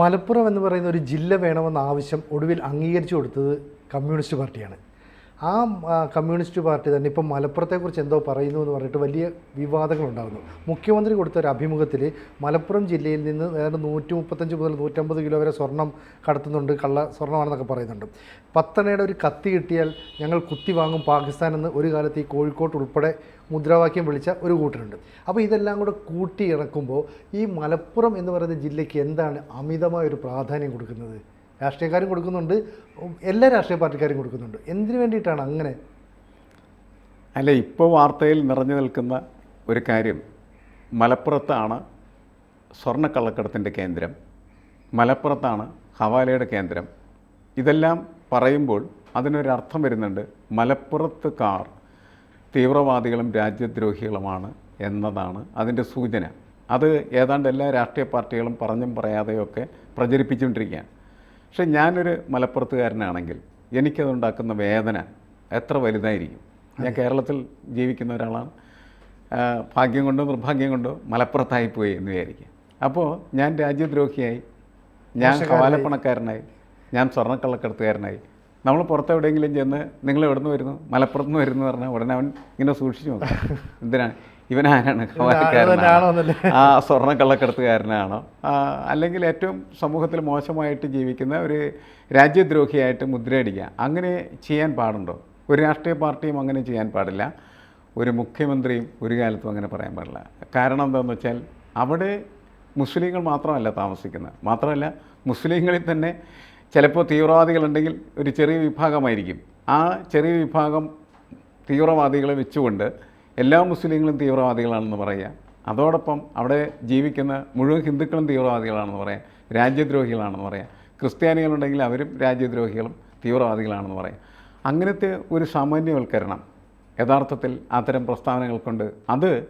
മലപ്പുറം എന്ന് പറയുന്ന ഒരു ജില്ല വേണമെന്ന ആവശ്യം ഒടുവിൽ അംഗീകരിച്ചു കൊടുത്തത് കമ്മ്യൂണിസ്റ്റ് പാർട്ടിയാണ്. ആ കമ്മ്യൂണിസ്റ്റ് പാർട്ടി തന്നെ ഇപ്പം മലപ്പുറത്തെക്കുറിച്ച് എന്തോ പറയുന്നു എന്ന് പറഞ്ഞിട്ട് വലിയ വിവാദങ്ങളുണ്ടാകുന്നു മുഖ്യമന്ത്രി കൊടുത്ത ഒരു അഭിമുഖത്തിൽ മലപ്പുറം ജില്ലയിൽ നിന്ന് ഏതാണ്ട് നൂറ്റി മുപ്പത്തഞ്ച് മുതൽ നൂറ്റമ്പത് കിലോ വരെ സ്വർണം കടത്തുന്നുണ്ട് കള്ള സ്വർണമാണെന്നൊക്കെ പറയുന്നുണ്ട്. പത്തണയുടെ ഒരു കത്തി കിട്ടിയാൽ ഞങ്ങൾ കുത്തി വാങ്ങും പാകിസ്ഥാൻ എന്ന് ഒരു കാലത്ത് ഈ കോഴിക്കോട്ട് ഉൾപ്പെടെ മുദ്രാവാക്യം വിളിച്ച ഒരു കൂട്ടരുണ്ട്. അപ്പോൾ ഇതെല്ലാം കൂടെ കൂട്ടി ഇറക്കുമ്പോൾ ഈ മലപ്പുറം എന്ന് പറയുന്ന ജില്ലയ്ക്ക് എന്താണ് അമിതമായ ഒരു പ്രാധാന്യം കൊടുക്കുന്നത്? രാഷ്ട്രീയക്കാരും കൊടുക്കുന്നുണ്ട്. എല്ലാ രാഷ്ട്രീയ പാർട്ടിക്കാരും കൊടുക്കുന്നുണ്ട്. എന്തിനു വേണ്ടിയിട്ടാണ് അങ്ങനെ? അല്ല ഇപ്പോൾ വാർത്തയിൽ നിറഞ്ഞു നിൽക്കുന്ന ഒരു കാര്യം. മലപ്പുറത്താണ് സ്വർണക്കള്ളക്കടത്തിന്റെ കേന്ദ്രം. മലപ്പുറത്താണ് ഹവാലയുടെ കേന്ദ്രം. ഇതെല്ലാം പറയുമ്പോൾ അതിനൊരർത്ഥം വരുന്നുണ്ട് മലപ്പുറത്ത് കാർ തീവ്രവാദികളും രാജ്യദ്രോഹികളുമാണ് എന്നതാണ് അതിന്റെ സൂചന. അത് ഏതാണ്ട് എല്ലാ രാഷ്ട്രീയ പാർട്ടികളും പറഞ്ഞും പറയാതെയൊക്കെ പ്രചരിപ്പിച്ചുകൊണ്ടിരിക്കുകയാണ്. പക്ഷെ ഞാനൊരു മലപ്പുറത്തുകാരനാണെങ്കിൽ എനിക്കതുണ്ടാക്കുന്ന വേദന എത്ര വലുതായിരിക്കും? ഞാൻ കേരളത്തിൽ ജീവിക്കുന്ന ഒരാളാണ്. ഭാഗ്യം കൊണ്ടോ നിർഭാഗ്യം കൊണ്ടോ മലപ്പുറത്തായിപ്പോയി എന്ന് വിചാരിക്കുക. അപ്പോൾ ഞാൻ രാജ്യദ്രോഹിയായി. ഞാൻ കവാലപ്പണക്കാരനായി. ഞാൻ സ്വർണക്കള്ളക്കടത്തുകാരനായി. നമ്മൾ പുറത്തെവിടെയെങ്കിലും ചെന്ന് നിങ്ങൾ എവിടെ നിന്ന് വരുന്നു മലപ്പുറത്ത് നിന്ന് വരുന്നു പറഞ്ഞാൽ ഉടനെ അവൻ ഇങ്ങനെ സൂക്ഷിച്ചു നോക്കാം. എന്തിനാണ്? ഇവനാരാണ് ആരാണ് കവാലക്കാരനാണോ ആ സ്വർണ കള്ളക്കടത്തുകാരനാണോ ആ, അല്ലെങ്കിൽ ഏറ്റവും സമൂഹത്തിൽ മോശമായിട്ട് ജീവിക്കുന്ന ഒരു രാജ്യദ്രോഹിയായിട്ട് മുദ്രയടിക്കുക അങ്ങനെ ചെയ്യാൻ പാടുണ്ടോ? ഒരു രാഷ്ട്രീയ പാർട്ടിയും അങ്ങനെ ചെയ്യാൻ പാടില്ല. ഒരു മുഖ്യമന്ത്രിയും ഒരു കാലത്തും അങ്ങനെ പറയാൻ പാടില്ല. കാരണം എന്താണെന്ന് വെച്ചാൽ അവിടെ മുസ്ലിങ്ങൾ മാത്രമല്ല താമസിക്കുന്നത്. മാത്രമല്ല മുസ്ലിങ്ങളിൽ തന്നെ ചിലപ്പോൾ തീവ്രവാദികളുണ്ടെങ്കിൽ ഒരു ചെറിയ വിഭാഗമായിരിക്കും. ആ ചെറിയ വിഭാഗം തീവ്രവാദികളെ വെച്ചുകൊണ്ട് എല്ലാ മുസ്ലിങ്ങളും തീവ്രവാദികളാണെന്ന് പറയുക അതോടൊപ്പം അവിടെ ജീവിക്കുന്ന മുഴുവൻ ഹിന്ദുക്കളും തീവ്രവാദികളാണെന്ന് പറയാം. രാജ്യദ്രോഹികളാണെന്ന് പറയാം. ക്രിസ്ത്യാനികളുണ്ടെങ്കിൽ അവരും രാജ്യദ്രോഹികളും തീവ്രവാദികളാണെന്ന് പറയാം. അങ്ങനത്തെ ഒരു സാമാന്യവൽക്കരണം യഥാർത്ഥത്തിൽ അത്തരം പ്രസ്താവനകൾ കൊണ്ട് അത്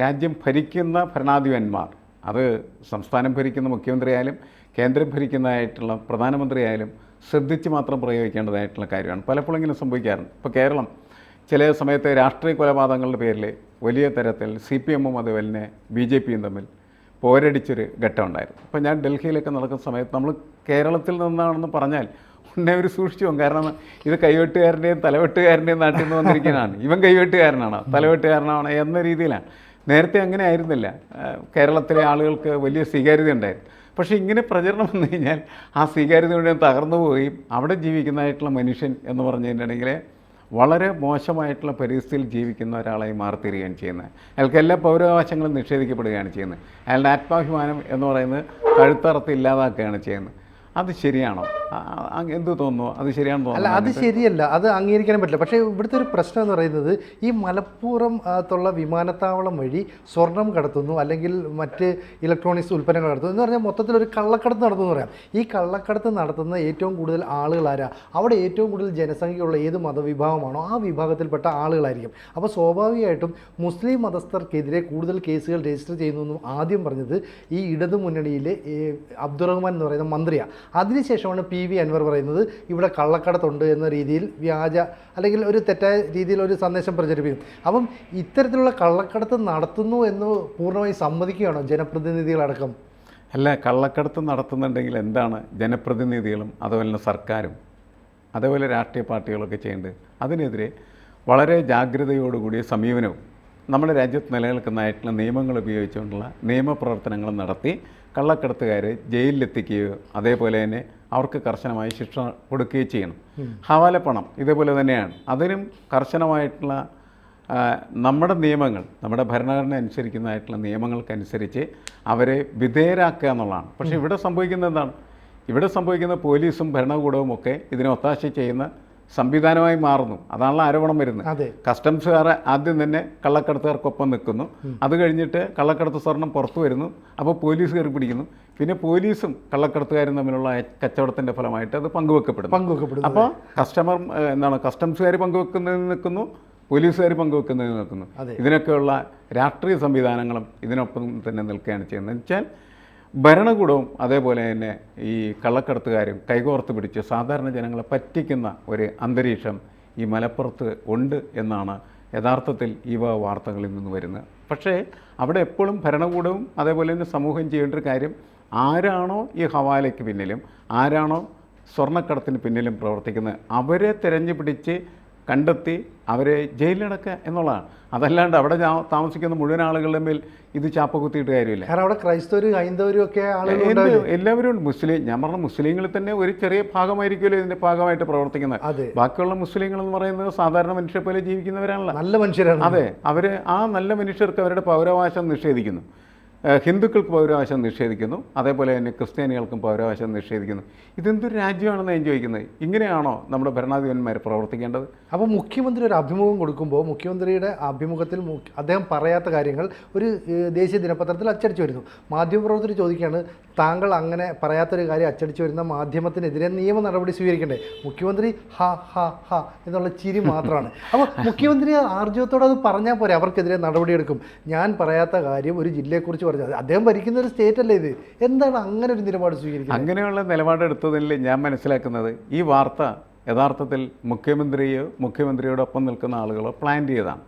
രാജ്യം ഭരിക്കുന്ന ഭരണാധിപന്മാർ അത് സംസ്ഥാനം ഭരിക്കുന്ന മുഖ്യമന്ത്രിയായാലും കേന്ദ്രം ഭരിക്കുന്നതായിട്ടുള്ള പ്രധാനമന്ത്രിയായാലും ശ്രദ്ധിച്ച് മാത്രം പ്രയോഗിക്കേണ്ടതായിട്ടുള്ള കാര്യമാണ്. പലപ്പോഴും ഇങ്ങനെ സംഭവിക്കാറുണ്ട്. ഇപ്പോൾ കേരളം ചില സമയത്ത് രാഷ്ട്രീയ കൊലപാതകങ്ങളുടെ പേരിൽ വലിയ തരത്തിൽ സി പി എമ്മും അതുപോലെ ബി ജെ പിയും തമ്മിൽ പോരടിച്ചൊരു ഘട്ടം ഉണ്ടായിരുന്നു. അപ്പോൾ ഞാൻ ഡൽഹിയിലൊക്കെ നടക്കുന്ന സമയത്ത് നമ്മൾ കേരളത്തിൽ നിന്നാണെന്ന് പറഞ്ഞാൽ ഉന്നെ ഒരു സൂക്ഷിച്ചു പോകും കാരണം ഇത് കൈവെട്ടുകാരന്റെയും തലവെട്ടുകാരന്റെയും നാട്ടിൽ നിന്ന് വന്നിരിക്കുന്നതാണ്. ഇവൻ കൈവെട്ടുകാരനാണോ? തലവെട്ടുകാരനാണോ എന്ന രീതിയിലാണ്. നേരത്തെ അങ്ങനെ ആയിരുന്നില്ല. കേരളത്തിലെ ആളുകൾക്ക് വലിയ സ്വീകാര്യത ഉണ്ടായിരുന്നു. പക്ഷേ ഇങ്ങനെ പ്രചരണം വന്നു കഴിഞ്ഞാൽ ആ സ്വീകാര്യത മുഴുവൻ തകർന്നു പോവുകയും അവിടെ ജീവിക്കുന്നതായിട്ടുള്ള മനുഷ്യൻ എന്ന് പറഞ്ഞു കഴിഞ്ഞിട്ടുണ്ടെങ്കിൽ വളരെ മോശമായിട്ടുള്ള പരിസ്ഥിതിയിൽ ജീവിക്കുന്ന ഒരാളായി മാറിത്തീരുകയാണ് ചെയ്യുന്നത്. അയാൾക്ക് എല്ലാ പൗരാവകാശങ്ങളും നിഷേധിക്കപ്പെടുകയാണ് ചെയ്യുന്നത്. അയാളുടെ ആത്മാഭിമാനം എന്ന് പറയുന്നത് കഴുത്തറത്ത് ഇല്ലാതാക്കുകയാണ് ചെയ്യുന്നത്. അത് ശരിയാണോ? എന്ത് തോന്നുന്നു? അത് ശരിയാണെന്ന് അല്ല അത് ശരിയല്ല. അത് അംഗീകരിക്കാൻ പറ്റില്ല. പക്ഷേ ഇവിടുത്തെ ഒരു പ്രശ്നം എന്ന് പറയുന്നത് ഈ മലപ്പുറം അകത്തുള്ള വിമാനത്താവളം വഴി സ്വർണം കടത്തുന്നു അല്ലെങ്കിൽ മറ്റ് ഇലക്ട്രോണിക്സ് ഉൽപ്പന്നങ്ങൾ കടത്തുന്നു. എന്ന് പറഞ്ഞാൽ മൊത്തത്തിൽ ഒരു കള്ളക്കടത്ത് നടത്തുന്നു പറയാം. ഈ കള്ളക്കടത്ത് നടത്തുന്ന ഏറ്റവും കൂടുതൽ ആളുകൾ ആരാ? അവിടെ ഏറ്റവും കൂടുതൽ ജനസംഖ്യയുള്ള ഏത് മതവിഭാഗമാണോ ആ വിഭാഗത്തിൽപ്പെട്ട ആളുകളായിരിക്കും. അപ്പോൾ സ്വാഭാവികമായിട്ടും മുസ്ലിം മതസ്ഥർക്കെതിരെ കൂടുതൽ കേസുകൾ രജിസ്റ്റർ ചെയ്യുന്നു എന്നും ആദ്യം പറഞ്ഞത് ഈ ഇടതു മുന്നണിയിലെ അബ്ദുറഹ്മാൻ എന്ന് പറയുന്ന മന്ത്രിയാണ് അതിനുശേഷമാണ് പി വി അൻവർ പറയുന്നത് ഇവിടെ കള്ളക്കടത്തുണ്ട് എന്ന രീതിയിൽ വ്യാജ അല്ലെങ്കിൽ ഒരു തെറ്റായ രീതിയിൽ ഒരു സന്ദേശം പ്രചരിപ്പിക്കും. അപ്പം ഇത്തരത്തിലുള്ള കള്ളക്കടത്ത് നടത്തുന്നു എന്ന് പൂർണമായി സമ്മതിക്കുകയാണോ ജനപ്രതിനിധികളടക്കം? അല്ല കള്ളക്കടത്ത് നടത്തുന്നുണ്ടെങ്കിൽ എന്താണ് ജനപ്രതിനിധികളും അതുപോലെ സർക്കാരും അതേപോലെ രാഷ്ട്രീയ പാർട്ടികളൊക്കെ ചെയ്യേണ്ടത്? അതിനെതിരെ വളരെ ജാഗ്രതയോടുകൂടിയ സമീപനവും നമ്മുടെ രാജ്യത്ത് നിലനിൽക്കുന്നതായിട്ടുള്ള നിയമങ്ങൾ ഉപയോഗിച്ചുകൊണ്ടുള്ള നിയമപ്രവർത്തനങ്ങൾ നടത്തി കള്ളക്കടത്തുകാരെ ജയിലിലെത്തിക്കുകയോ അതേപോലെ തന്നെ അവർക്ക് കർശനമായ ശിക്ഷ കൊടുക്കുകയോ ചെയ്യണം. ഹവാലപ്പണം ഇതേപോലെ തന്നെയാണ്. അതിനും കർശനമായിട്ടുള്ള നമ്മുടെ നിയമങ്ങൾ നമ്മുടെ ഭരണഘടന അനുസരിക്കുന്നതായിട്ടുള്ള നിയമങ്ങൾക്കനുസരിച്ച് അവരെ വിധേയരാക്കുക എന്നുള്ളതാണ്. പക്ഷേ ഇവിടെ സംഭവിക്കുന്നത് എന്താണ്? ഇവിടെ സംഭവിക്കുന്ന പോലീസും ഭരണകൂടവും ഒക്കെ ഇതിനെ ഒത്താശ ചെയ്യുന്ന സംവിധാനമായി മാറുന്നു. അതാണല്ലോ ആരോപണം വരുന്നത്. കസ്റ്റംസുകാർ ആദ്യം തന്നെ കള്ളക്കടത്തുകാർക്കൊപ്പം നിൽക്കുന്നു. അത് കഴിഞ്ഞിട്ട് കള്ളക്കടത്ത് സ്വർണം പുറത്തു വരുന്നു. അപ്പോൾ പോലീസ് കയറി പിടിക്കുന്നു. പിന്നെ പോലീസും കള്ളക്കടത്തുകാരും തമ്മിലുള്ള കച്ചവടത്തിന്റെ ഫലമായിട്ട് അത് പങ്കുവെക്കപ്പെടുന്നു. പങ്കുവെക്കപ്പെടുന്നു. അപ്പോൾ കസ്റ്റമർ എന്താണ് കസ്റ്റംസുകാർ പങ്കുവെക്കുന്നതിൽ നിൽക്കുന്നു പോലീസുകാർ പങ്കുവെക്കുന്നതിൽ നിൽക്കുന്നു. ഇതിനൊക്കെയുള്ള രാഷ്ട്രീയ സംവിധാനങ്ങളും ഇതിനൊപ്പം തന്നെ നിൽക്കുകയാണ് ചെയ്യുന്നത്. വെച്ചാൽ ഭരണകൂടവും അതേപോലെ തന്നെ ഈ കള്ളക്കടത്തുകാരും കൈകോർത്ത് പിടിച്ച് സാധാരണ ജനങ്ങളെ പറ്റിക്കുന്ന ഒരു അന്തരീക്ഷം ഈ മലപ്പുറത്ത് ഉണ്ട് എന്നാണ് യഥാർത്ഥത്തിൽ ഈ വക വാർത്തകളിൽ നിന്ന് വരുന്നത്. പക്ഷേ അവിടെ എപ്പോഴും ഭരണകൂടവും അതേപോലെ തന്നെ സമൂഹം ചെയ്യേണ്ട ഒരു കാര്യം ആരാണോ ഈ ഹവാലയ്ക്ക് പിന്നിലും ആരാണോ സ്വർണക്കടത്തിന് പിന്നിലും പ്രവർത്തിക്കുന്നത് അവരെ തിരഞ്ഞു പിടിച്ച് കണ്ടെത്തി അവരെ ജയിലിലടക്കുക എന്നുള്ളതാണ്. അതല്ലാണ്ട് അവിടെ താമസിക്കുന്ന മുഴുവൻ ആളുകളുടെ മേൽ ഇത് ചാപ്പ കുത്തിയിട്ട് കാര്യമില്ല. കാരണം അവിടെ ക്രൈസ്തവരും ഹൈന്ദവരും ഒക്കെ എല്ലാവരും ഉണ്ട് മുസ്ലിം ഞാൻ പറഞ്ഞ മുസ്ലിങ്ങളിൽ തന്നെ ഒരു ചെറിയ ഭാഗമായിരിക്കുമല്ലോ ഇതിന്റെ ഭാഗമായിട്ട് പ്രവർത്തിക്കുന്നത്. ബാക്കിയുള്ള മുസ്ലിങ്ങൾ എന്ന് പറയുന്നത് സാധാരണ മനുഷ്യരെ പോലെ ജീവിക്കുന്നവരാണല്ലോ. നല്ല മനുഷ്യരാണ്. അതെ അവർ ആ നല്ല മനുഷ്യർക്ക് അവരുടെ പൗരാവകാശം നിഷേധിക്കുന്നു. ഹിന്ദുക്കൾക്ക് പൗരാവകാശം നിഷേധിക്കുന്നു. അതേപോലെ തന്നെ ക്രിസ്ത്യാനികൾക്കും പൗരാവകാശം നിഷേധിക്കുന്നു. ഇതെന്തൊരു രാജ്യമാണെന്ന് ഞാൻ ചോദിക്കുന്നത്? ഇങ്ങനെയാണോ നമ്മുടെ ഭരണാധിപന്മാർ പ്രവർത്തിക്കേണ്ടത്? അപ്പോൾ മുഖ്യമന്ത്രി ഒരു അഭിമുഖം കൊടുക്കുമ്പോൾ മുഖ്യമന്ത്രിയുടെ അഭിമുഖത്തിൽ അദ്ദേഹം പറയാത്ത കാര്യങ്ങൾ ഒരു ദേശീയ ദിനപത്രത്തിൽ അച്ചടിച്ചു വരുന്നു. മാധ്യമപ്രവർത്തകർ ചോദിക്കുകയാണ് താങ്കൾ അങ്ങനെ പറയാത്തൊരു കാര്യം അച്ചടിച്ചു വരുന്ന മാധ്യമത്തിനെതിരെ നിയമ നടപടി സ്വീകരിക്കണ്ടേ? മുഖ്യമന്ത്രി ഹ ഹ ഹ എന്നുള്ള ചിരി മാത്രമാണ്. അപ്പോൾ മുഖ്യമന്ത്രി ആർജവത്തോടെ അത് പറഞ്ഞാൽ പോരെ അവർക്കെതിരെ നടപടിയെടുക്കും. ഞാൻ പറയാത്ത കാര്യം ഒരു ജില്ലയെക്കുറിച്ച് പറഞ്ഞു അദ്ദേഹം ഭരിക്കുന്ന ഒരു സ്റ്റേറ്റ് അല്ലേ ഇത്? എന്താണ് അങ്ങനെ ഒരു നിലപാട് സ്വീകരിക്കുന്നത്? അങ്ങനെയുള്ള നിലപാടെടുത്തതിൽ ഞാൻ മനസ്സിലാക്കുന്നത് ഈ വാർത്ത യഥാർത്ഥത്തിൽ മുഖ്യമന്ത്രിയോ മുഖ്യമന്ത്രിയോടൊപ്പം നിൽക്കുന്ന ആളുകളോ പ്ലാൻ ചെയ്തതാണ്.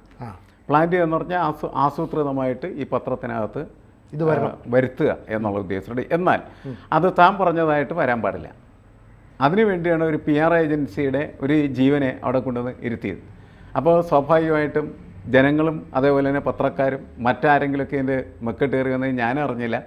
പ്ലാൻ ചെയ്തെന്ന് പറഞ്ഞാൽ ആസൂ ആസൂത്രിതമായിട്ട് ഈ പത്രത്തിനകത്ത് ഇത് വരുത്തുക എന്നുള്ള ഉദ്ദേശത്തോടെ. എന്നാൽ അത് താൻ പറഞ്ഞതായിട്ട് വരാൻ പാടില്ല. അതിനുവേണ്ടിയാണ് ഒരു പി ആർ ഏജൻസിയുടെ ഒരു ജീവനെ അവിടെ കൊണ്ടുവന്ന് ഇരുത്തിയത്. അപ്പോൾ സ്വാഭാവികമായിട്ടും ജനങ്ങളും അതേപോലെ തന്നെ പത്രക്കാരും മറ്റാരെങ്കിലുമൊക്കെ ഇതിന്റെ മെക്കെട്ടേറി വന്നത് ഞാൻ അറിഞ്ഞില്ല.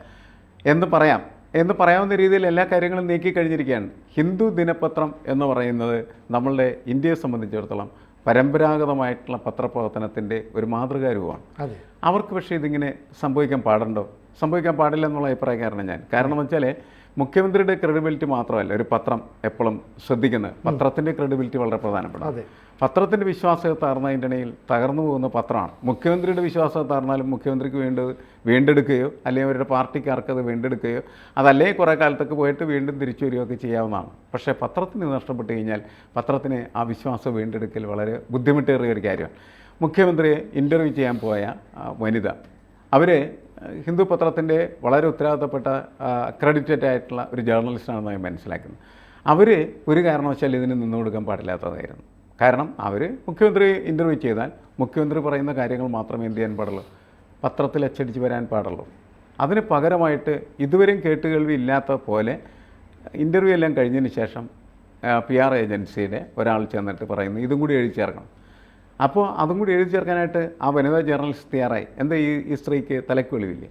എന്ന് പറയാം. എന്ന് പറയാവുന്ന രീതിയിൽ എല്ലാ കാര്യങ്ങളും നീക്കി കഴിഞ്ഞിരിക്കുകയാണ്. ഹിന്ദു ദിനപത്രം എന്ന് പറയുന്നത് നമ്മളുടെ ഇന്ത്യയെ സംബന്ധിച്ചിടത്തോളം പരമ്പരാഗതമായിട്ടുള്ള പത്രപ്രവർത്തനത്തിന്റെ ഒരു മാതൃകാരൂപമാണ്. അവർക്ക് പക്ഷേ ഇതിങ്ങനെ സംഭവിക്കാൻ പാടുണ്ടോ? സംഭവിക്കാൻ പാടില്ല എന്നുള്ള അഭിപ്രായക്കാരനാണ് ഞാൻ. കാരണം വെച്ചാൽ മുഖ്യമന്ത്രിയുടെ ക്രെഡിബിലിറ്റി മാത്രമല്ല ഒരു പത്രം എപ്പോഴും ശ്രദ്ധിക്കുന്നത്. പത്രത്തിന്റെ ക്രെഡിബിലിറ്റി വളരെ പ്രധാനപ്പെട്ട അതെ. പത്രത്തിന്റെ വിശ്വാസ്യത താർന്നതിന്റെ ഇടയിൽ തകർന്നു പോകുന്ന പത്രമാണ്. മുഖ്യമന്ത്രിയുടെ വിശ്വാസ്യത തകർന്നാലും മുഖ്യമന്ത്രിക്ക് വേണ്ടത് വീണ്ടെടുക്കുകയോ അല്ലെങ്കിൽ അവരുടെ പാർട്ടിക്കാർക്ക് അത് വീണ്ടെടുക്കുകയോ അതല്ലേ കുറേ കാലത്തേക്ക് പോയിട്ട് വീണ്ടും തിരിച്ചു വരികയൊക്കെ ചെയ്യാവുന്നതാണ്. പക്ഷേ പത്രത്തിന് നഷ്ടപ്പെട്ട് കഴിഞ്ഞാൽ പത്രത്തിന് ആ വിശ്വാസം വീണ്ടെടുക്കൽ വളരെ ബുദ്ധിമുട്ടേറിയ ഒരു കാര്യമാണ്. മുഖ്യമന്ത്രിയെ ഇന്റർവ്യൂ ചെയ്യാൻ പോയ വനിത അവർ ഹിന്ദു പത്രത്തിന്റെ വളരെ ഉത്തരവാദിത്തപ്പെട്ട അക്രഡിറ്റഡ് ആയിട്ടുള്ള ഒരു ജേർണലിസ്റ്റാണെന്ന് ഞാൻ മനസ്സിലാക്കുന്നത്. അവർ ഒരു കാരണവശാൽ ഇതിന് നിന്നു കൊടുക്കാൻ പാടില്ലാത്തതായിരുന്നു. കാരണം അവർ മുഖ്യമന്ത്രി ഇന്റർവ്യൂ ചെയ്താൽ മുഖ്യമന്ത്രി പറയുന്ന കാര്യങ്ങൾ മാത്രമേ എന്ത് ചെയ്യാൻ പാടുള്ളൂ? പത്രത്തിൽ അച്ചടിച്ച് വരാൻ പാടുള്ളൂ. അതിന് പകരമായിട്ട് ഇതുവരെയും കേട്ടുകേൾവി ഇല്ലാത്ത പോലെ ഇന്റർവ്യൂ എല്ലാം കഴിഞ്ഞതിന് ശേഷം പി ആർ ഏജൻസിയുടെ ഒരാൾ ചെന്നിട്ട് പറയുന്നു ഇതും കൂടി എഴുതി ചേർക്കണം. അപ്പോൾ അതും കൂടി എഴുതി ചേർക്കാനായിട്ട് ആ വനിതാ ജേർണലിസ്റ്റ് തയ്യാറായി. എന്താ ഈ ഈ സ്ത്രീക്ക് തലയ്ക്ക് വെളിവില്ലേ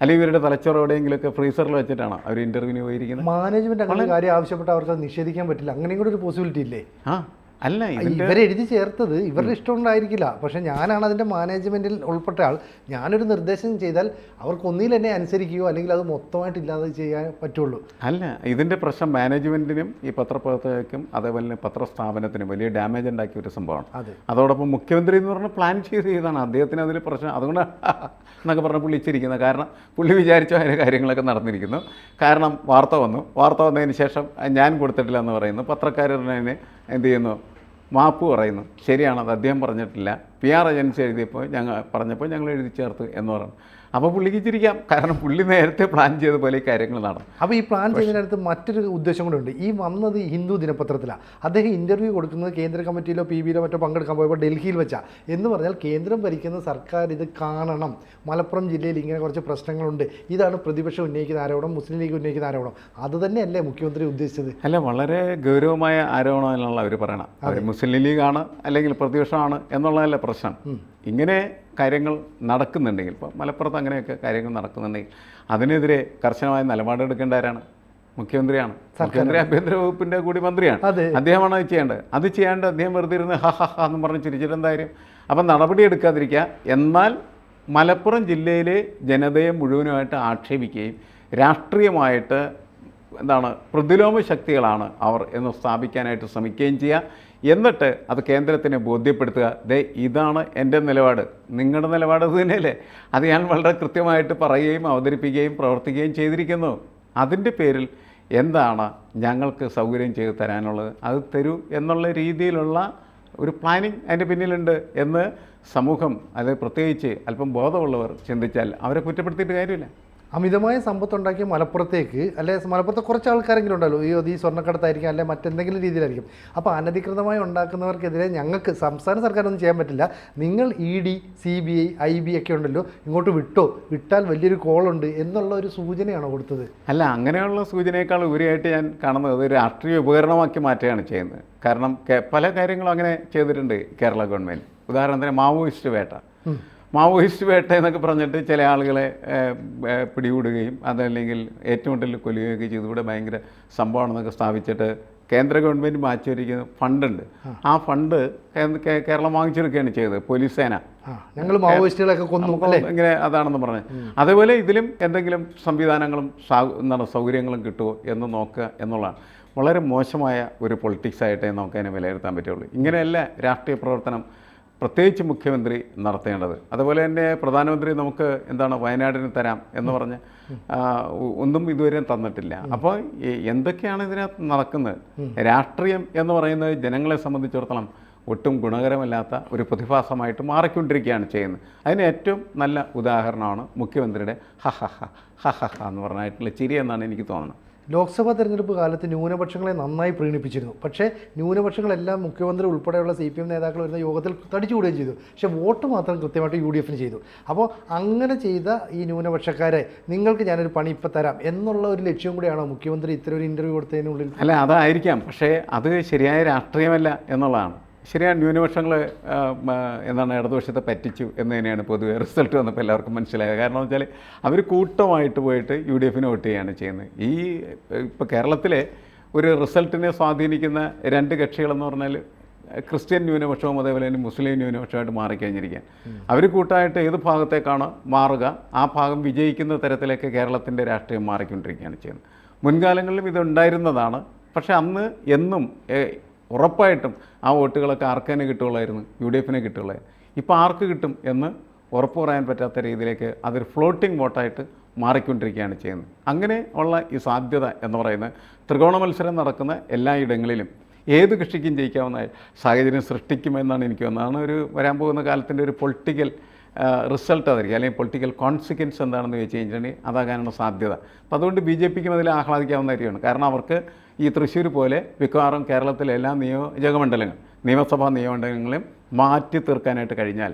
അല്ലെങ്കിൽ ഇവരുടെ തലച്ചോറ് എവിടെയെങ്കിലുമൊക്കെ ഫ്രീസറിൽ വെച്ചിട്ടാണോ അവർ ഇന്റർവ്യൂവിന് പോയിരിക്കുന്നത്? മാനേജ്മെന്റ് അങ്ങനെ കാര്യം ആവശ്യപ്പെട്ട് അവർക്ക് നിഷേധിക്കാൻ പറ്റില്ല. അങ്ങനെയും കൂടെ ഒരു പോസിബിലിറ്റി ഇല്ലേ? ആ. അല്ല ഇവരെഴുതി ചേർത്തത് ഇവരുടെ ഇഷ്ടം ഉണ്ടായിരിക്കില്ല പക്ഷെ ഞാനാണ് അതിന്റെ മാനേജ്മെന്റിൽ ഉൾപ്പെട്ട ആൾ. ഞാനൊരു നിർദ്ദേശം ചെയ്താൽ അവർക്ക് ഒന്നിൽ എന്നെ അനുസരിക്കുകയോ അല്ലെങ്കിൽ അത് മൊത്തമായിട്ട് ഇല്ലാതെ ചെയ്യാൻ പറ്റുള്ളൂ. അല്ല ഇതിന്റെ പ്രശ്നം മാനേജ്മെന്റിനും ഈ പത്രപ്രവർത്തകർക്കും അതേപോലെ തന്നെ പത്രസ്ഥാപനത്തിനും വലിയ ഡാമേജ് ഉണ്ടാക്കിയ ഒരു സംഭവമാണ്. അതെ. അതോടൊപ്പം മുഖ്യമന്ത്രി എന്ന് പറഞ്ഞാൽ പ്ലാൻ ചെയ്ത് ചെയ്താണ് അദ്ദേഹത്തിന് അതിൽ പ്രശ്നം അതുകൊണ്ട് എന്നൊക്കെ പറഞ്ഞ പുള്ളി ഇച്ചിരിക്കുന്നത് കാരണം പുള്ളി വിചാരിച്ച അതിന്റെ കാര്യങ്ങളൊക്കെ നടന്നിരിക്കുന്നു. കാരണം വാർത്ത വന്നു. വാർത്ത വന്നതിന് ശേഷം ഞാൻ കൊടുത്തിട്ടില്ല എന്ന് പറയുന്നു. പത്രക്കാരനെ എന്ത് ചെയ്യുന്നു? മാപ്പ് പറയുന്നു. ശരിയാണ് അത് അദ്ദേഹം പറഞ്ഞിട്ടില്ല. പി ആർ ഏജൻസി എഴുതിയപ്പോൾ ഞങ്ങൾ പറഞ്ഞപ്പോൾ ഞങ്ങൾ എഴുതി ചേർത്തു എന്ന് പറഞ്ഞു. അപ്പോൾ പുള്ളിക്ക് ചിരിക്കാം. കാരണം പുള്ളി നേരത്തെ പ്ലാൻ ചെയ്ത പോലെ ഈ കാര്യങ്ങൾ നടന്നു. അപ്പോൾ ഈ പ്ലാൻ ചെയ്യുന്നതിനടുത്ത് മറ്റൊരു ഉദ്ദേശം കൂടെ ഉണ്ട്. ഈ വന്നത് ഹിന്ദു ദിനപത്രത്തിലാണ് അദ്ദേഹം ഇന്റർവ്യൂ കൊടുക്കുന്നത് കേന്ദ്ര കമ്മിറ്റിയിലോ പി ബിയിലോ മറ്റോ പങ്കെടുക്കാൻ പോയപ്പോൾ ഡൽഹിയിൽ വെച്ചാൽ എന്ന് പറഞ്ഞാൽ കേന്ദ്രം ഭരിക്കുന്ന സർക്കാർ ഇത് കാണണം. മലപ്പുറം ജില്ലയിൽ ഇങ്ങനെ കുറച്ച് പ്രശ്നങ്ങളുണ്ട്. ഇതാണ് പ്രതിപക്ഷം ഉന്നയിക്കുന്ന ആരോപണം മുസ്ലിം ലീഗ് ഉന്നയിക്കുന്ന ആരോപണം. അത് തന്നെയല്ലേ മുഖ്യമന്ത്രി ഉദ്ദേശിച്ചത്? അല്ല വളരെ ഗൗരവമായ ആരോപണമല്ല അവർ പറയണം. അവർ മുസ്ലിം ലീഗാണ് അല്ലെങ്കിൽ പ്രതിപക്ഷമാണ് എന്നുള്ളതല്ല പ്രശ്നം. ഇങ്ങനെ കാര്യങ്ങൾ നടക്കുന്നുണ്ടെങ്കിൽ ഇപ്പോൾ മലപ്പുറത്ത് അങ്ങനെയൊക്കെ കാര്യങ്ങൾ നടക്കുന്നുണ്ടെങ്കിൽ അതിനെതിരെ കർശനമായ നിലപാടെടുക്കേണ്ട ആരാണ്? മുഖ്യമന്ത്രിയാണ്. മുഖ്യമന്ത്രി ആഭ്യന്തര വകുപ്പിന്റെ കൂടി മന്ത്രിയാണ്. അദ്ദേഹമാണ് അത് ചെയ്യേണ്ടത്. അത് ചെയ്യാണ്ട് അദ്ദേഹം വെറുതെ ഇരുന്ന് ഹ ഹ ഹ എന്ന് പറഞ്ഞ് ചിരിച്ചിട്ട് എന്തായാലും അപ്പം നടപടി എടുക്കാതിരിക്കുക. എന്നാൽ മലപ്പുറം ജില്ലയിലെ ജനതയെ മുഴുവനുമായിട്ട് ആക്ഷേപിക്കുകയും രാഷ്ട്രീയമായിട്ട് എന്താണ് പ്രതിലോമ ശക്തികളാണ് അവർ എന്ന് സ്ഥാപിക്കാനായിട്ട് ശ്രമിക്കുകയും ചെയ്യുക. എന്നിട്ട് അത് കേന്ദ്രത്തിനെ ബോധ്യപ്പെടുത്തുക. ദേ ഇതാണ് എന്റെ നിലപാട്. നിങ്ങളുടെ നിലപാട് അത് തന്നെയല്ലേ? അത് ഞാൻ വളരെ കൃത്യമായിട്ട് പറയുകയും അവതരിപ്പിക്കുകയും പ്രവർത്തിക്കുകയും ചെയ്തിരിക്കുന്നു. അതിന്റെ പേരിൽ എന്താണ് ഞങ്ങൾക്ക് സൗകര്യം ചെയ്തു തരാനുള്ളത്? അത് തരൂ എന്നുള്ള രീതിയിലുള്ള ഒരു പ്ലാനിങ് അതിന്റെ പിന്നിലുണ്ട് എന്ന് സമൂഹം അത് പ്രത്യേകിച്ച് അല്പം ബോധമുള്ളവർ ചിന്തിച്ചാൽ അവരെ കുറ്റപ്പെടുത്തിയിട്ട് കാര്യമില്ല. അമിതമായ സമ്പത്തുണ്ടാക്കിയ മലപ്പുറത്തേക്ക് അല്ലെ മലപ്പുറത്ത് കുറച്ച് ആൾക്കാരെങ്കിലും ഉണ്ടല്ലോ ഈ ഈ സ്വർണക്കടത്തായിരിക്കും അല്ലെ മറ്റെന്തെങ്കിലും രീതിയിലായിരിക്കും. അപ്പോൾ അനധികൃതമായി ഉണ്ടാക്കുന്നവർക്കെതിരെ ഞങ്ങൾക്ക് സംസ്ഥാന സർക്കാരൊന്നും ചെയ്യാൻ പറ്റില്ല. നിങ്ങൾ E D C B I I B ഒക്കെ ഉണ്ടല്ലോ ഇങ്ങോട്ട് വിട്ടോ വിട്ടാൽ വലിയൊരു കോളുണ്ട് എന്നുള്ള ഒരു സൂചനയാണോ കൊടുത്തത്? അല്ല അങ്ങനെയുള്ള സൂചനയേക്കാൾ ഉപരിയായിട്ട് ഞാൻ കാണുന്നത് ഒരു രാഷ്ട്രീയ ഉപകരണമാക്കി മാറ്റുകയാണ് ചെയ്യുന്നത്. കാരണം പല കാര്യങ്ങളും അങ്ങനെ ചെയ്തിട്ടുണ്ട് കേരള ഗവൺമെന്റ് ഉദാഹരണത്തിന് മാവോയിസ്റ്റ് വേട്ട. മാവോയിസ്റ്റ് വേട്ട എന്നൊക്കെ പറഞ്ഞിട്ട് ചില ആളുകളെ പിടികൂടുകയും അതല്ലെങ്കിൽ ഏറ്റുമുട്ടലിൽ കൊല്ലുകയൊക്കെ ചെയ്ത്. ഇവിടെ ഭയങ്കര സംഭവമാണെന്നൊക്കെ സ്ഥാപിച്ചിട്ട് കേന്ദ്ര ഗവൺമെന്റ് മാറ്റിവരിക്കുന്ന ഫണ്ടുണ്ട്. ആ. ഫണ്ട് കേരളം വാങ്ങിച്ചെടുക്കുകയാണ് ചെയ്തത് പോലീസ് സേന. ഞങ്ങൾ മാവോയിസ്റ്റുകളൊക്കെ കൊന്നു ഇങ്ങനെ അതാണെന്ന് പറഞ്ഞത് അതേപോലെ ഇതിലും എന്തെങ്കിലും സംവിധാനങ്ങളും എന്താണ് സൗകര്യങ്ങളും കിട്ടുമോ എന്ന് നോക്കുക എന്നുള്ളതാണ്. വളരെ മോശമായ ഒരു പൊളിറ്റിക്സ് ആയിട്ടേ നമുക്കതിനെ വിലയിരുത്താൻ പറ്റുള്ളൂ. ഇങ്ങനെയല്ല രാഷ്ട്രീയ പ്രവർത്തനം പ്രത്യേകിച്ച് മുഖ്യമന്ത്രി നടത്തേണ്ടത്. അതുപോലെ തന്നെ പ്രധാനമന്ത്രി നമുക്ക് എന്താണ് വയനാടിന് തരാം എന്ന് പറഞ്ഞ് ഒന്നും ഇതുവരെ തന്നിട്ടില്ല. അപ്പോൾ എന്തൊക്കെയാണ് ഇതിനകത്ത് നടക്കുന്നത്? രാഷ്ട്രീയം എന്ന് പറയുന്നത് ജനങ്ങളെ സംബന്ധിച്ചിടത്തോളം ഒട്ടും ഗുണകരമല്ലാത്ത ഒരു പ്രതിഭാസമായിട്ട് മാറിക്കൊണ്ടിരിക്കുകയാണ് ചെയ്യുന്നത്. അതിന് ഏറ്റവും നല്ല ഉദാഹരണമാണ് മുഖ്യമന്ത്രിയുടെ ഹ ഹ ഹ ഹ ഹ എന്ന് പറഞ്ഞായിട്ടുള്ള ചിരി എന്നാണ് എനിക്ക് തോന്നുന്നത്. ലോക്സഭാ തെരഞ്ഞെടുപ്പ് കാലത്ത് ന്യൂനപക്ഷങ്ങളെ നന്നായി പ്രീണിപ്പിച്ചിരുന്നു. പക്ഷേ ന്യൂനപക്ഷങ്ങളെല്ലാം മുഖ്യമന്ത്രി ഉൾപ്പെടെയുള്ള സി പി എം നേതാക്കൾ വരുന്ന യോഗത്തിൽ തടിച്ചുകൂടുകയും ചെയ്തു. പക്ഷേ വോട്ട് മാത്രം കൃത്യമായിട്ട് യു ഡി എഫിന് ചെയ്തു. അപ്പോൾ അങ്ങനെ ചെയ്ത ഈ ന്യൂനപക്ഷക്കാരെ നിങ്ങൾക്ക് ഞാനൊരു പണി ഇപ്പം തരാം എന്നുള്ള ഒരു ലക്ഷ്യം കൂടിയാണോ മുഖ്യമന്ത്രി ഇത്തരം ഒരു ഇന്റർവ്യൂ കൊടുത്തതിനുള്ളിൽ? അല്ല അതായിരിക്കാം. പക്ഷേ അത് ശരിയായ രാഷ്ട്രീയമല്ല എന്നുള്ളതാണ്. ശരിയാണ് ന്യൂനപക്ഷങ്ങൾ എന്താണ് ഇടതുപക്ഷത്തെ പറ്റിച്ചു എന്ന് തന്നെയാണ് പൊതുവെ റിസൾട്ട് വന്നപ്പോൾ എല്ലാവർക്കും മനസ്സിലായത്. കാരണം എന്ന് വെച്ചാൽ അവർ കൂട്ടമായിട്ട് പോയിട്ട് യു ഡി എഫിന് വോട്ട് ചെയ്യുകയാണ് ചെയ്യുന്നത്. ഈ ഇപ്പോൾ കേരളത്തിലെ ഒരു റിസൾട്ടിനെ സ്വാധീനിക്കുന്ന രണ്ട് കക്ഷികളെന്ന് പറഞ്ഞാൽ ക്രിസ്ത്യൻ ന്യൂനപക്ഷവും അതേപോലെ തന്നെ മുസ്ലിം ന്യൂനപക്ഷമായിട്ട് മാറിക്കഴിഞ്ഞിരിക്കുകയാണ്. അവർ കൂട്ടായിട്ട് ഏത് ഭാഗത്തേക്കാണ് മാറുക ആ ഭാഗം വിജയിക്കുന്ന തരത്തിലേക്ക് കേരളത്തിന്റെ രാഷ്ട്രീയം മാറിക്കൊണ്ടിരിക്കുകയാണ് ചെയ്യുന്നത്. മുൻകാലങ്ങളിലും ഇതുണ്ടായിരുന്നതാണ് പക്ഷേ അന്ന് എന്നും ഉറപ്പായിട്ടും ആ വോട്ടുകളൊക്കെ ആർക്ക് തന്നെ കിട്ടുകയുള്ളായിരുന്നു? യു ഡി എഫിനെ കിട്ടുകയുള്ളായിരുന്നു. ഇപ്പോൾ ആർക്ക് കിട്ടും എന്ന് ഉറപ്പ് പറയാൻ പറ്റാത്ത രീതിയിലേക്ക് അതൊരു ഫ്ലോട്ടിംഗ് വോട്ടായിട്ട് മാറിക്കൊണ്ടിരിക്കുകയാണ് ചെയ്യുന്നത്. അങ്ങനെ ഉള്ള ഈ സാധ്യത എന്ന് പറയുന്നത് ത്രികോണ മത്സരം നടക്കുന്ന എല്ലാ ഇടങ്ങളിലും ഏത് കക്ഷിക്കും ജയിക്കാവുന്ന സാഹചര്യം സൃഷ്ടിക്കുമെന്നാണ് എനിക്ക് തോന്നുന്നത്. ഒരു വരാൻ പോകുന്ന കാലത്തിന്റെ ഒരു പൊളിറ്റിക്കൽ റിസൾട്ട് അതായിരിക്കും അല്ലെങ്കിൽ പൊളിറ്റിക്കൽ കോൺസിക്വൻസ് എന്താണെന്ന് ചോദിച്ചു കഴിഞ്ഞിട്ടുണ്ടെങ്കിൽ അതാകാനുള്ള സാധ്യത. അപ്പോൾ അതുകൊണ്ട് ബി ജെ പിക്കും അതിൽ ആഹ്ലാദിക്കാവുന്ന കാര്യമാണ്. കാരണം അവർക്ക് ഈ തൃശ്ശൂർ പോലെ മിക്കവാറും കേരളത്തിലെ എല്ലാ നിയോജക മണ്ഡലങ്ങൾ നിയമസഭാ നിയമമണ്ഡലങ്ങളും മാറ്റി തീർക്കാനായിട്ട് കഴിഞ്ഞാൽ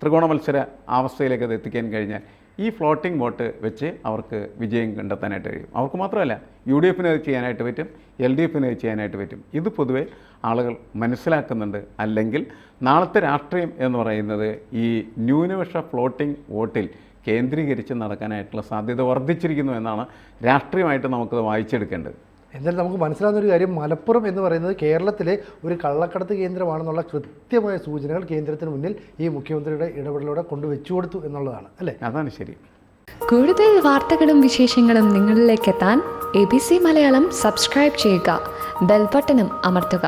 ത്രികോണ മത്സര അവസ്ഥയിലേക്ക് അത് എത്തിക്കാൻ കഴിഞ്ഞാൽ ഈ ഫ്ലോട്ടിംഗ് വോട്ട് വെച്ച് അവർക്ക് വിജയം കണ്ടെത്താനായിട്ട് കഴിയും. അവർക്ക് മാത്രമല്ല യു ഡി എഫിന് ചെയ്യാനായിട്ട് പറ്റും എൽ ഡി എഫിന് ചെയ്യാനായിട്ട് പറ്റും. ഇത് പൊതുവെ ആളുകൾ മനസ്സിലാക്കുന്നുണ്ട്. അല്ലെങ്കിൽ നാളത്തെ രാഷ്ട്രീയം എന്ന് പറയുന്നത് ഈ ന്യൂനപക്ഷ ഫ്ലോട്ടിംഗ് വോട്ടിൽ കേന്ദ്രീകരിച്ച് നടക്കാനായിട്ടുള്ള സാധ്യത വർദ്ധിച്ചിരിക്കുന്നു എന്നാണ് രാഷ്ട്രീയമായിട്ട് നമുക്കത് വായിച്ചെടുക്കേണ്ടത്. എന്തായാലും നമുക്ക് മനസ്സിലാവുന്ന ഒരു കാര്യം മലപ്പുറം എന്ന് പറയുന്നത് കേരളത്തിലെ ഒരു കള്ളക്കടത്ത് കേന്ദ്രമാണെന്നുള്ള കൃത്യമായ സൂചനകൾ കേന്ദ്രത്തിന് മുന്നിൽ ഈ മുഖ്യമന്ത്രിയുടെ ഇടപെടലോടെ കൊണ്ടുവച്ചു കൊടുത്തു എന്നുള്ളതാണ് അല്ലേ? അതാണ് ശരി. കൂടുതൽ വാർത്തകളും വിശേഷങ്ങളും നിങ്ങളിലേക്ക് എത്താൻ A B C Malayalam subscribe ചെയ്യുക ബെൽബട്ടനും അമർത്തുക.